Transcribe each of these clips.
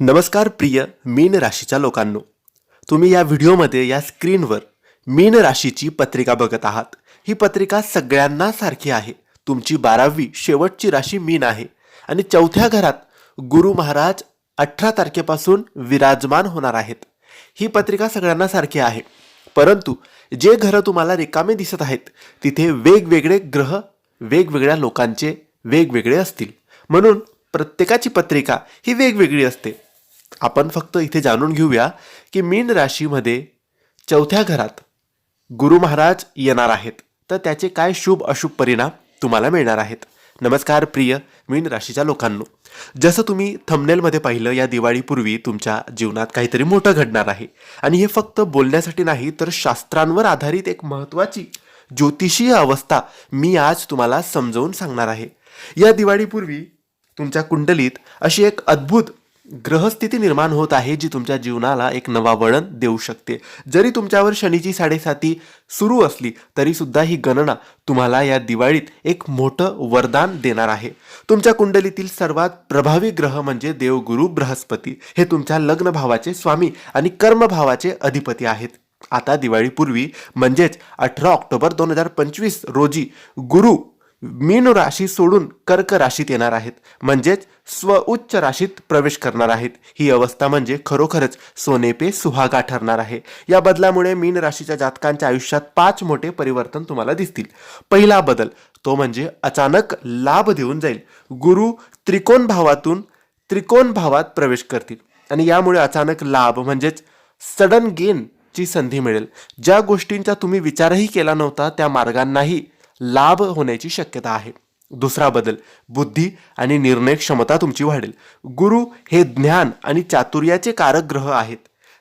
नमस्कार प्रिय मीन राशीच्या लोकांनो. तुम्ही या व्हिडिओमध्ये या स्क्रीनवर मीन राशीची पत्रिका बघत आहात. ही पत्रिका सगळ्यांना सारखी आहे. तुमची बारावी शेवटची राशी मीन आहे. आणि चौथ्या घरात गुरु महाराज अठरा तारखेपासून विराजमान होणार आहेत. ही पत्रिका सगळ्यांना सारखी आहे. परंतु जे घरं तुम्हाला रिकामे दिसत आहेत तिथे वेगवेगळे ग्रह वेगवेगळ्या लोकांचे वेगवेगळे असतील. म्हणून प्रत्येकाची पत्रिका ही वेगवेगळी असते. आपण फक्त इथे जाणून घेऊया की मीन राशीमध्ये चौथ्या घरात गुरु महाराज येणार आहेत. तर त्याचे काय शुभ अशुभ परिणाम तुम्हाला मिळणार आहेत. नमस्कार प्रिय मीन राशीच्या लोकांनो. जसं तुम्ही थंबनेलमध्ये पाहिलं या दिवाळीपूर्वी तुमच्या जीवनात काहीतरी मोठं घडणार आहे. आणि हे फक्त बोलण्यासाठी नाही तर शास्त्रांवर आधारित एक महत्त्वाची ज्योतिषीय अवस्था मी आज तुम्हाला समजावून सांगणार आहे. या दिवाळीपूर्वी तुमच्या कुंडलीत अशी एक अद्भुत ग्रहस्थिती निर्माण होत आहे जी तुमच्या जीवनाला एक नवा वळण देऊ शकते. जरी तुमच्यावर शनीची साडेसाती सुरू असली तरी सुद्धा ही गणना तुम्हाला या दिवाळीत एक मोठं वरदान देणार आहे. तुमच्या कुंडलीतील सर्वात प्रभावी ग्रह म्हणजे देवगुरु बृहस्पती. हे तुमच्या लग्न भावाचे स्वामी आणि कर्मभावाचे अधिपती आहेत. आता दिवाळीपूर्वी म्हणजेच अठरा ऑक्टोबर दोन हजार पंचवीस रोजी गुरु मीन राशी सोडून कर्क राशीत येणार आहेत. म्हणजेच स्वउच्च राशीत प्रवेश करणार आहेत. ही अवस्था म्हणजे खरोखरच सोनेपे सुहागा ठरणार आहे. या बदलामुळे मीन राशीच्या जातकांच्या आयुष्यात पाच मोठे परिवर्तन तुम्हाला दिसतील. पहिला बदल तो म्हणजे अचानक लाभ देऊन जाईल. गुरु त्रिकोण भावातून त्रिकोण भावात प्रवेश करतील. आणि यामुळे अचानक लाभ म्हणजेच सडन गेन ची संधी मिळेल. ज्या गोष्टींचा तुम्ही विचारही केला नव्हता त्या मार्गांनाही लाभ होण्याची शक्यता आहे. दुसरा बदल बुद्धी आणि निर्णय क्षमता तुमची वाढेल. गुरु हे ज्ञान आणि चातुर्याचे कारक ग्रह आहेत.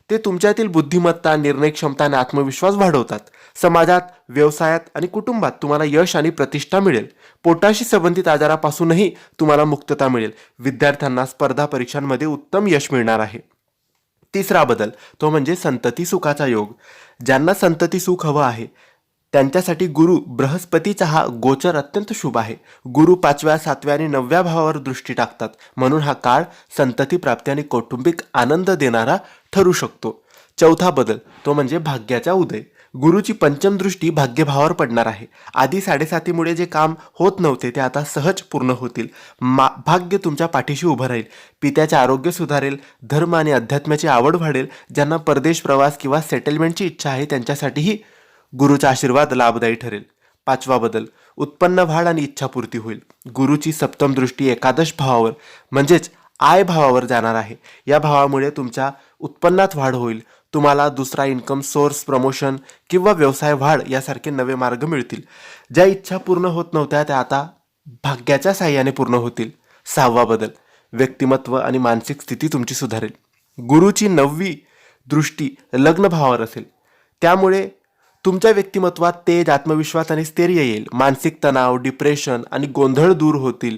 ते तुमच्यातील बुद्धिमत्ता निर्णय क्षमता आणि आत्मविश्वास वाढवतात. समाजात व्यवसायात आणि कुटुंबात तुम्हाला यश आणि प्रतिष्ठा मिळेल. पोटाशी संबंधित आजारापासूनही तुम्हाला मुक्तता मिळेल. विद्यार्थ्यांना स्पर्धा परीक्षांमध्ये उत्तम यश मिळणार आहे. तिसरा बदल तो म्हणजे संतती सुखाचा योग. ज्यांना संतती सुख हवं आहे त्यांच्यासाठी गुरु बृहस्पतीचा हा गोचर अत्यंत शुभ आहे. गुरु पाचव्या सातव्या आणि नवव्या भावावर दृष्टी टाकतात. म्हणून हा काळ संतती प्राप्ती आणि कौटुंबिक आनंद देणारा ठरू शकतो. चौथा बदल तो म्हणजे भाग्याचा उदय. गुरुची पंचम दृष्टी भाग्यभावावर पडणार आहे. आधी साडेसातीमुळे जे काम होत नव्हते ते आता सहज पूर्ण होतील. मा भाग्य तुमच्या पाठीशी उभं राहील. पित्याचे आरोग्य सुधारेल. धर्म आणि अध्यात्माची आवड वाढेल. ज्यांना परदेश प्रवास किंवा सेटलमेंटची इच्छा आहे त्यांच्यासाठीही गुरुचा आशीर्वाद लाभदायी ठरेल. पाचवा बदल उत्पन्न वाढ आणि इच्छापूर्ती होईल. गुरुची सप्तम दृष्टी एकादश भावावर म्हणजेच आय भावावर जाणार आहे. या भावामुळे तुमच्या उत्पन्नात वाढ होईल. तुम्हाला दुसरा इन्कम सोर्स प्रमोशन किंवा व्यवसाय वाढ यासारखे नवे मार्ग मिळतील. ज्या इच्छा पूर्ण होत नव्हत्या त्या आता भाग्याच्या साह्याने पूर्ण होतील. सहावा बदल व्यक्तिमत्व आणि मानसिक स्थिती तुमची सुधारेल. गुरुची नववी दृष्टी लग्न भावावर असेल. त्यामुळे तुमच्या व्यक्तिमत्वात तेज आत्मविश्वास आणि स्थैर्य येईल. मानसिक तणाव डिप्रेशन आणि गोंधळ दूर होतील.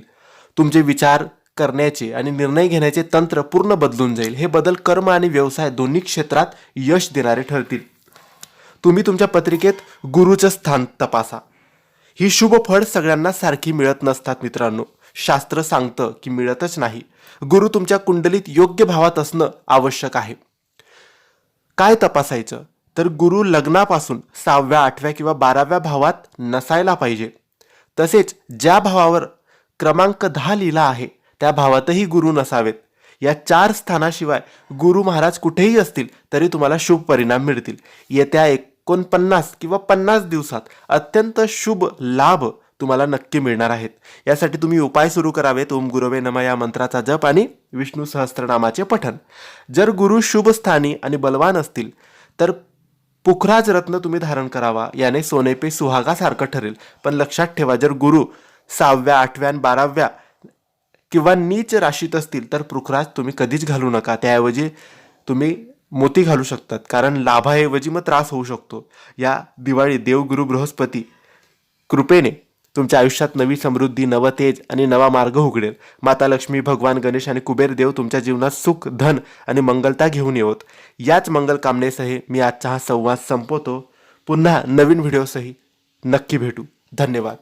तुमचे विचार करण्याचे आणि निर्णय घेण्याचे तंत्र पूर्ण बदलून जाईल. हे बदल कर्म आणि व्यवसाय दोन्ही क्षेत्रात यश देणारे ठरतील. तुम्ही तुमच्या पत्रिकेत गुरुचं स्थान तपासा. ही शुभ फळ सगळ्यांना सारखी मिळत नसतात मित्रांनो. शास्त्र सांगतं की मिळतच नाही. गुरु तुमच्या कुंडलीत योग्य भावात असणं आवश्यक आहे. काय तपासायचं? तर गुरु लग्नापासून सहाव्या आठव्या किंवा बाराव्या भावात नसायला पाहिजे. तसेच ज्या भावावर क्रमांक दहा लिहिला आहे त्या भावातही गुरु नसावेत. या चार स्थानाशिवाय गुरु महाराज कुठेही असतील तरी तुम्हाला शुभ परिणाम मिळतील. येत्या एकोणपन्नास किंवा पन्नास दिवसात अत्यंत शुभ लाभ तुम्हाला नक्की मिळणार आहेत. यासाठी तुम्ही उपाय सुरू करावेत. ओम गुरवे नम या मंत्राचा जप आणि विष्णू सहस्त्रनामाचे पठन जर गुरु शुभ स्थानी आणि बलवान असतील तर पुखराज रत्न तुम्ही धारण करावा याने सोनेपे सुहागासारखं ठरेल. पण लक्षात ठेवा जर गुरु सहाव्या आठव्या आणि बाराव्या किंवा नीच राशीत असतील तर पुखराज तुम्ही कधीच घालू नका. त्याऐवजी तुम्ही मोती घालू शकतात कारण लाभाऐवजी मग त्रास होऊ शकतो. या दिवाळी देवगुरु बृहस्पती कृपेने तुमच्या आयुष्यात नवी समृद्धी नवतेज आणि नवा मार्ग उघडेल. माता लक्ष्मी भगवान गणेश आणि कुबेर देव तुमच्या जीवनात सुख धन आणि मंगलता घेऊन येवत. याच मंगल कामनेसह मी आजचा हा संवाद संपवतो. पुन्हा नवीन व्हिडिओसही नक्की भेटू. धन्यवाद.